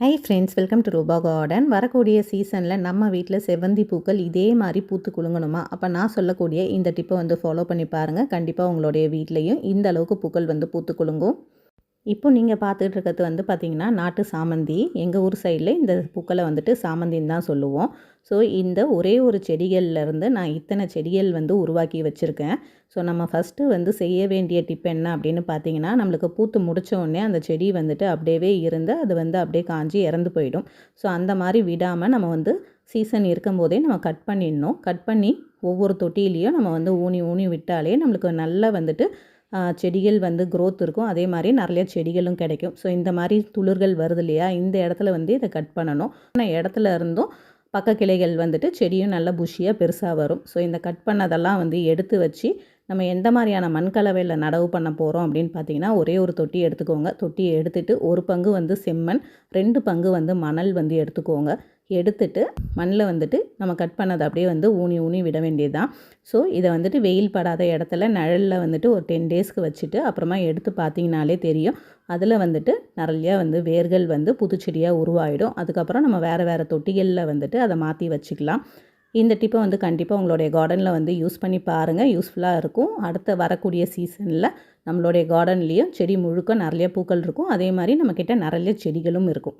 Hi friends welcome to Rupa garden வரக்கூடிய சீசனில் நம்ம வீட்டில் செவ்வந்தி பூக்கள் இதே மாதிரி பூத்து குலுங்கணுமா? அப்போ நான் சொல்லக்கூடிய இந்த டிப்பை வந்து ஃபாலோ பண்ணி பாருங்கள் கண்டிப்பாக உங்களுடைய வீட்லேயும் இந்த அளவுக்கு பூக்கள் வந்து பூத்து குலுங்கும். இப்போ நீங்கள் பார்த்துட்டு இருக்கிறது வந்து பார்த்திங்கன்னா நாட்டு சாமந்தி. எங்கள் ஊர் சைடில் இந்த பூக்களை வந்துட்டு சாமந்தின்னு தான் சொல்லுவோம். ஸோ இந்த ஒரே ஒரு செடிகள்லேருந்து நான் இத்தனை செடிகள் வந்து உருவாக்கி வச்சுருக்கேன். ஸோ நம்ம ஃபஸ்ட்டு வந்து செய்ய வேண்டிய டிப் என்ன அப்படின்னு பார்த்தீங்கன்னா நம்மளுக்கு பூத்து முடித்த உடனே அந்த செடி வந்துட்டு அப்படியே இருந்து அது வந்து அப்படியே காஞ்சி இறந்து போயிடும். ஸோ அந்த மாதிரி விடாமல் நம்ம வந்து சீசன் இருக்கும்போதே நம்ம கட் பண்ணிடணும். கட் பண்ணி ஒவ்வொரு தொட்டிலையும் நம்ம வந்து ஊனி ஊனி விட்டாலே நம்மளுக்கு நல்லா வந்துட்டு செடிகள் வந்து க்ரோத் இருக்கும். அதே மாதிரி நிறைய செடிகளும் கிடைக்கும். ஸோ இந்த மாதிரி துளிர்கள் வருது இல்லையா? இந்த இடத்துல வந்து இதை கட் பண்ணணும். ஆனால் இடத்துல இருந்தும் பக்க கிளைகள் வந்துட்டு செடியும் நல்லா புஷியாக பெருசாக வரும். ஸோ இந்த கட் பண்ணதெல்லாம் வந்து எடுத்து வச்சு நம்ம எந்த மாதிரியான மண் கலவையில் நடவு பண்ண போகிறோம் அப்படின்னு பார்த்தீங்கன்னா ஒரே ஒரு தொட்டி எடுத்துக்கோங்க. தொட்டியை எடுத்துகிட்டு ஒரு பங்கு வந்து செம்மண் ரெண்டு பங்கு வந்து மணல் வந்து எடுத்துக்கோங்க. எடுத்துட்டு மண்ணில் வந்துட்டு நம்ம கட் பண்ணதை அப்படியே வந்து ஊனி ஊனி விட வேண்டியது தான் ஸோ இதை வந்துட்டு வெயில் படாத இடத்துல நிழலில் வந்துட்டு ஒரு டென் டேஸ்க்கு வச்சுட்டு அப்புறமா எடுத்து பார்த்தீங்கனாலே தெரியும். அதில் வந்துட்டு நிறையா வந்து வேர்கள் வந்து புதுச்செடியாக உருவாயிடும். அதுக்கப்புறம் நம்ம வேறு வேறு தொட்டிகளில் வந்துட்டு அதை மாற்றி வச்சுக்கலாம். இந்த டிப்பை வந்து கண்டிப்பாக உங்களுடைய கார்டனில் வந்து யூஸ் பண்ணி பாருங்கள் யூஸ்ஃபுல்லாக இருக்கும். அடுத்த வரக்கூடிய சீசனில் நம்மளுடைய கார்டன்லேயும் செடி முழுக்க நிறைய பூக்கள் இருக்கும். அதே மாதிரி நம்மக்கிட்ட நிறைய செடிகளும் இருக்கும்.